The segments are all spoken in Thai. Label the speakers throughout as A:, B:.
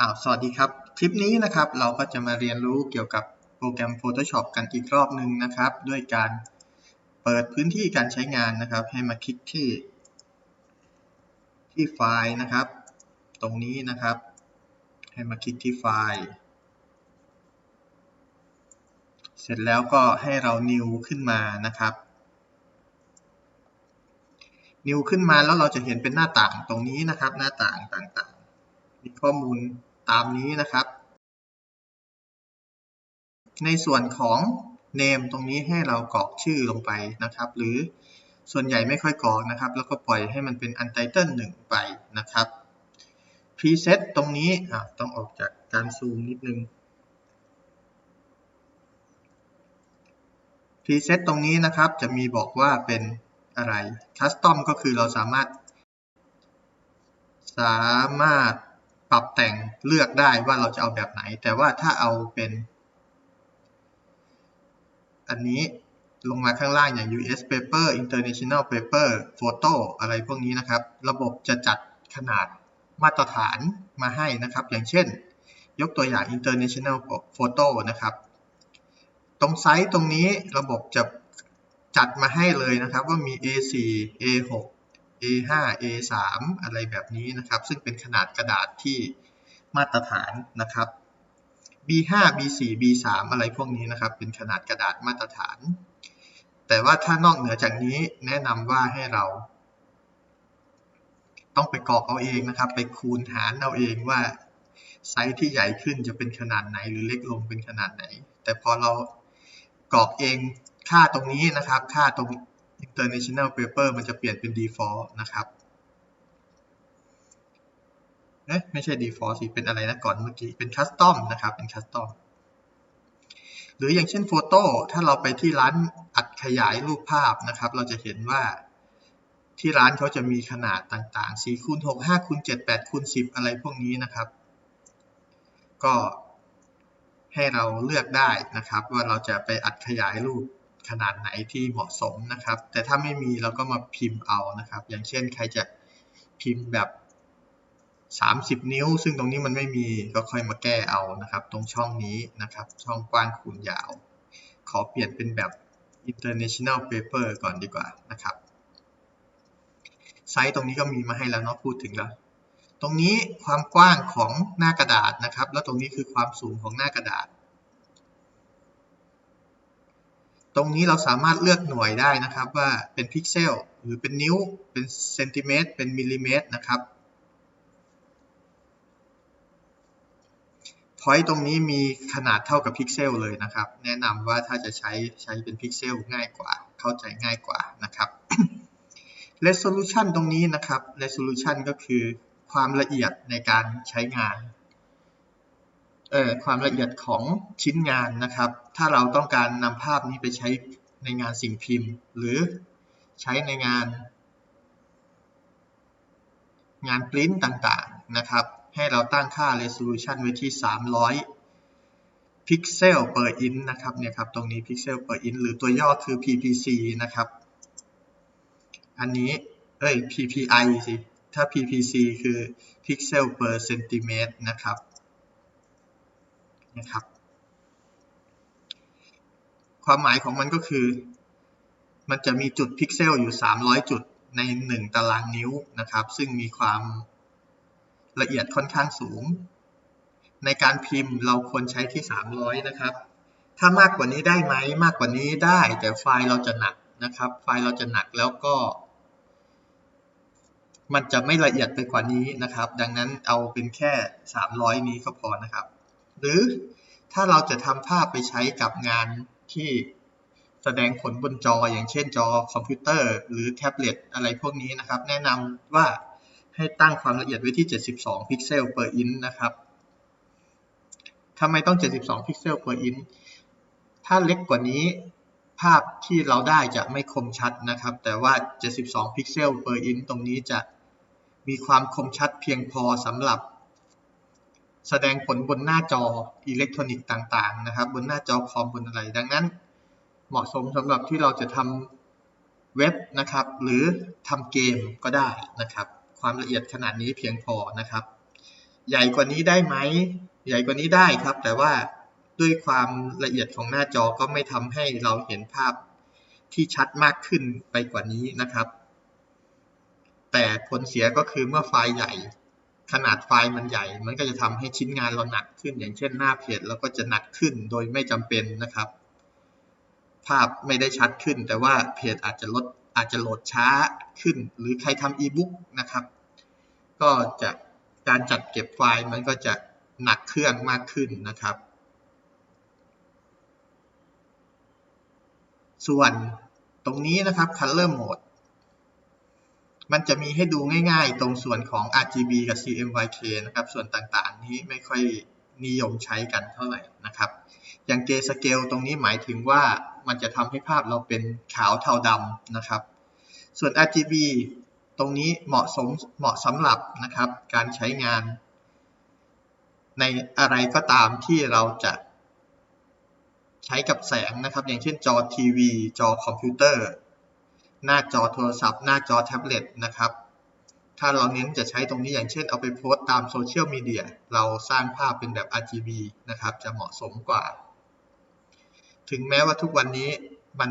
A: อ้าวสวัสดีครับ คลิปนี้นะครับเราก็จะมาเรียนรู้เกี่ยวกับโปรแกรม Photoshop กันอีกรอบหนึ่งนะครับ ด้วยการเปิดพื้นที่การใช้งานนะครับ ให้มาคลิกที่ ที่ไฟล์นะครับ ตรงนี้นะครับ ให้มาคลิกที่ไฟล์ เสร็จแล้วก็ให้เรา new ขึ้นมานะครับ new ขึ้นมาแล้วเราจะเห็นเป็นหน้าต่างตรงนี้นะครับ หน้าต่างต่าง มีข้อมูลตามนี้นะครับ ในส่วนของ name ตรงนี้ให้เรากรอกชื่อลงไปนะครับ หรือส่วนใหญ่ไม่ค่อยกรอกนะครับ แล้วก็ปล่อยให้มันเป็น untitled 1 ไปนะครับ preset ตรงนี้ต้องออกจากการซูมนิดนึง preset ตรงนี้นะครับจะมีบอกว่าเป็นอะไร custom ก็คือเราสามารถ สามารถ ปรับแต่งเลือกได้ว่าเราจะเอาแบบไหน แต่ว่าถ้าเอาเป็น อันนี้ลงมาข้างล่างอย่าง US paper international paper photo อะไรพวกนี้นะครับ ระบบจะจัดขนาดมาตรฐานมาให้นะครับ อย่างเช่น ยกตัวอย่าง international photo นะครับ ตรงไซส์ตรงนี้ระบบจะจัดมาให้เลยนะครับว่ามี A4 A6 A5 A3 อะไรแบบนี้นะครับ ซึ่งเป็นขนาดกระดาษที่มาตรฐานนะครับ B5 B4 B3 อะไรพวกนี้นะครับ เป็นขนาดกระดาษมาตรฐาน แต่ว่าถ้านอกเหนือจากนี้แนะนำว่าให้เรา ต้องไปกรอกเอาเองนะครับ ไปคูณหารเอาเองว่าไซส์ที่ใหญ่ขึ้นจะเป็นขนาดไหนหรือเล็กลงเป็นขนาดไหน แต่พอเรากรอกเองค่าตรงนี้นะครับ ค่าตรง international paper มันจะเปลี่ยนเป็น default นะครับเอ๊ะไม่ใช่ default สิเป็นอะไรนะก่อนเมื่อกี้ เป็น custom นะครับ เป็น custom หรืออย่างเช่นโฟโต้ถ้าเราไปที่ร้านอัดขยายรูปภาพนะครับ เราจะเห็นว่าที่ร้านเขาจะมีขนาดต่างๆ4คูณ6 5คูณ7 8คูณ10 อะไรพวกนี้นะครับ ก็ให้เราเลือกได้นะครับ ว่าเราจะไปอัดขยายรูป ขนาดไหนที่เหมาะสมนะครับ แต่ถ้าไม่มีเราก็มาพิมพ์เอานะครับ อย่างเช่นใครจะพิมพ์แบบ 30 นิ้ว ซึ่งตรงนี้มันไม่มีก็ค่อยมาแก้เอานะครับ ตรงช่องนี้นะครับ ช่องกว้างคูณยาว ขอเปลี่ยนเป็นแบบ international paper ก่อนดีกว่านะครับไซส์ตรงนี้ก็มีมาให้แล้วเนาะพูดถึงแล้ว ตรงนี้ความกว้างของหน้ากระดาษนะครับ แล้วตรงนี้คือความสูงของหน้ากระดาษ ตรงนี้เราสามารถเลือกหน่วยได้นะครับว่าเป็นพิกเซลหรือเป็นนิ้ว เป็นเซนติเมตร เป็นมิลลิเมตรนะครับพอยต์ตรงนี้มีขนาดเท่ากับพิกเซลเลยนะครับ แนะนำว่าถ้าจะใช้ใช้เป็นพิกเซลง่ายกว่า เข้าใจง่ายกว่านะครับ resolution ตรงนี้นะครับ resolution ก็คือความละเอียดในการใช้งาน ความละเอียดของชิ้นงานนะครับ ถ้าเราต้องการนำภาพนี้ไปใช้ในงานสิ่งพิมพ์ หรือใช้ในงาน งานปริ้นต่างๆนะครับ ให้เราตั้งค่า resolution ไว้ที่ 300 พิกเซล per inch นะครับเนี่ยครับตรงนี้พิกเซล per inch หรือตัวย่อคือ ppc นะครับ อันนี้เอ้ย ppi สิถ้า ppc คือ pixel per centimeter นะครับ นะครับ ความหมายของมันก็คือ มันจะมีจุดพิกเซลอยู่ 300 จุดใน 1 ตารางนิ้วนะครับ ซึ่งมีความละเอียดค่อนข้างสูง ในการพิมพ์เราควรใช้ที่ 300 นะครับ ถ้ามากกว่านี้ได้ไหมมากกว่านี้ได้ แต่ไฟล์เราจะหนักนะครับ ไฟล์เราจะหนักแล้วก็ มันจะไม่ละเอียดไปกว่านี้นะครับ ดังนั้นเอาเป็นแค่ 300 นี้ก็พอนะครับ หรือถ้าเราจะทำภาพไปใช้กับงานที่แสดงผลบนจออย่างเช่นจอคอมพิวเตอร์ หรือแท็บเล็ตอะไรพวกนี้นะครับ แนะนำว่าให้ตั้งความละเอียดไว้ที่ 72 พิกเซล per inch นะครับทำไมต้อง 72 พิกเซล per inch ถ้าเล็กกว่านี้ภาพที่เราได้จะไม่คมชัดนะครับ แต่ว่า 72 พิกเซล per inch ตรงนี้จะมีความคมชัดเพียงพอสำหรับ แสดงผลบนหน้าจออิเล็กทรอนิกส์ต่างๆนะครับ บนหน้าจอคอมบนอะไร ดังนั้น เหมาะสมสำหรับที่เราจะทำเว็บนะครับ หรือทำเกมก็ได้นะครับ ความละเอียดขนาดนี้เพียงพอนะครับ ใหญ่กว่านี้ได้ไหม ใหญ่กว่านี้ได้ครับ แต่ว่าด้วยความละเอียดของหน้าจอก็ไม่ทำให้เราเห็นภาพที่ชัดมากขึ้นไปกว่านี้นะครับ แต่ผลเสียก็คือเมื่อไฟล์ใหญ่ ขนาดไฟล์มันใหญ่ มันก็จะทำให้ชิ้นงานเราหนักขึ้น อย่างเช่นหน้าเพจเราก็จะหนักขึ้นโดยไม่จำเป็นนะครับ ภาพไม่ได้ชัดขึ้น แต่ว่าเพจอาจจะลดอาจจะโหลดช้าขึ้น หรือใครทำอีบุ๊กนะครับ ก็จะการจัดเก็บไฟล์มันก็จะหนักเครื่องมากขึ้นนะครับ ส่วนตรงนี้นะครับ Color Mode มันจะมีให้ดูง่ายๆ ตรงส่วนของ RGB กับ CMYK นะครับ ส่วนต่างๆ นี้ไม่ค่อยนิยมใช้กันเท่าไหร่นะครับ อย่าง Grayscale ตรงนี้หมายถึงว่ามันจะทำให้ภาพเราเป็นขาวเทาดำนะครับ ส่วน RGB ตรงนี้เหมาะสมเหมาะสำหรับนะครับ การใช้งาน ในอะไรก็ตามที่เราจะใช้กับแสงนะครับ อย่างเช่นจอทีวี จอคอมพิวเตอร์ หน้าจอโทรศัพท์ หน้าจอแท็บเล็ตนะครับ ถ้าเราเน้นจะใช้ตรงนี้อย่างเช่นเอาไปโพสต์ตามโซเชียลมีเดียเราสร้างภาพเป็นแบบ RGB นะครับ จะเหมาะสมกว่า ถึงแม้ว่าทุกวันนี้มัน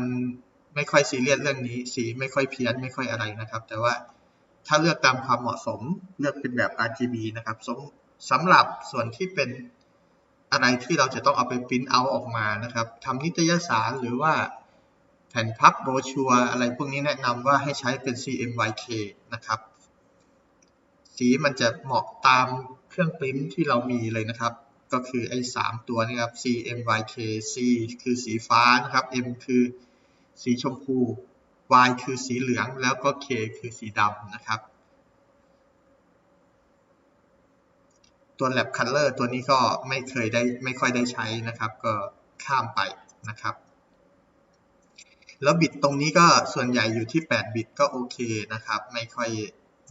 A: ไม่ค่อยซีเรียสเรื่องนี้ สีไม่ค่อยเพี้ยนไม่ค่อยอะไรนะครับ แต่ว่าถ้าเลือกตามความเหมาะสมเลือกเป็นแบบ RGB นะครับสำหรับส่วนที่เป็นอะไรที่เราจะต้องเอาไปพิมพ์เอาออกมานะครับทำนิตยสารหรือว่า ผ่นพับโบชัวอะไรพวกนี้แนะนำว่าให้ใช้เป็น CMYK นะครับ สีมันจะเหมาะตามเครื่องปริ้นที่เรามีเลยนะครับ ก็คือไอ้สามตัวนี้ครับ CMYK C คือสีฟ้านะครับ M คือสีชมพู Y คือสีเหลือง แล้วก็ K คือสีดำนะครับ ตัว Lab Color ตัวนี้ก็ไม่เคยได้ไม่ค่อยได้ใช้นะครับ ก็ข้ามไปนะครับ แล้วบิตตรงนี้ก็ส่วนใหญ่อยู่ที่ 8 บิตก็โอเคนะครับ ไม่ค่อย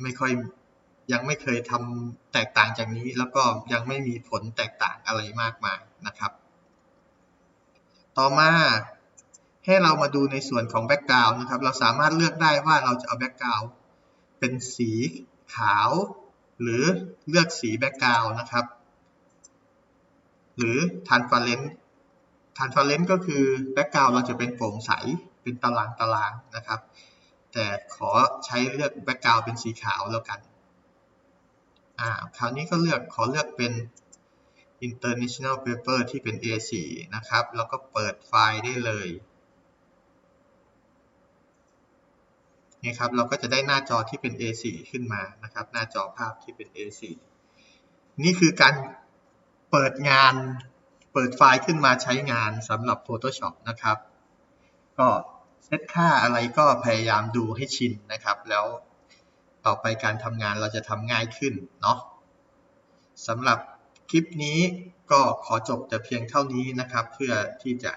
A: ไม่ค่อยยังไม่เคยทำแตกต่างจากนี้ แล้วก็ยังไม่มีผลแตกต่างอะไรมากมายนะครับ ต่อมาให้เรามาดูในส่วนของแบ็กกราวน์นะครับ เราสามารถเลือกได้ว่าเราจะเอาแบ็กกราวน์เป็นสีขาว หรือเลือกสีแบ็กกราวน์นะครับ หรือ transparent transparent ก็คือแบ็กกราวน์เราจะเป็นโปร่งใส เป็นตารางตารางนะครับ แต่ขอใช้เลือกแบ็กกราวน์เป็นสีขาวแล้วกันอ่าคราวนี้ก็เลือกขอเลือกเป็น international paper ที่เป็น A4 นะครับ แล้วก็เปิดไฟล์ได้เลยนี่ครับเราก็จะได้หน้าจอที่เป็น A4 ขึ้นมานะครับ หน้าจอภาพที่เป็น A4 นี่คือการเปิดงาน เปิดไฟล์ขึ้นมาใช้งานสำหรับ Photoshop นะครับ ก็ เซตค่าอะไรก็พยายามดูให้ชินนะครับ แล้วต่อไปการทำงานเราจะทำง่ายขึ้นเนาะสำหรับคลิปนี้ก็ขอจบแต่เพียงเท่านี้นะครับ เพื่อที่จะ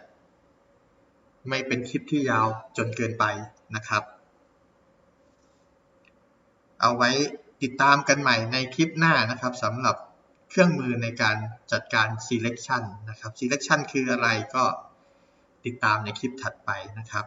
A: ไม่เป็นคลิปที่ยาวจนเกินไปนะครับ เอาไว้ติดตามกันใหม่ในคลิปหน้านะครับสำหรับเครื่องมือในการจัดการ selection นะครับ selection คืออะไรก็ติดตามในคลิปถัดไปนะครับ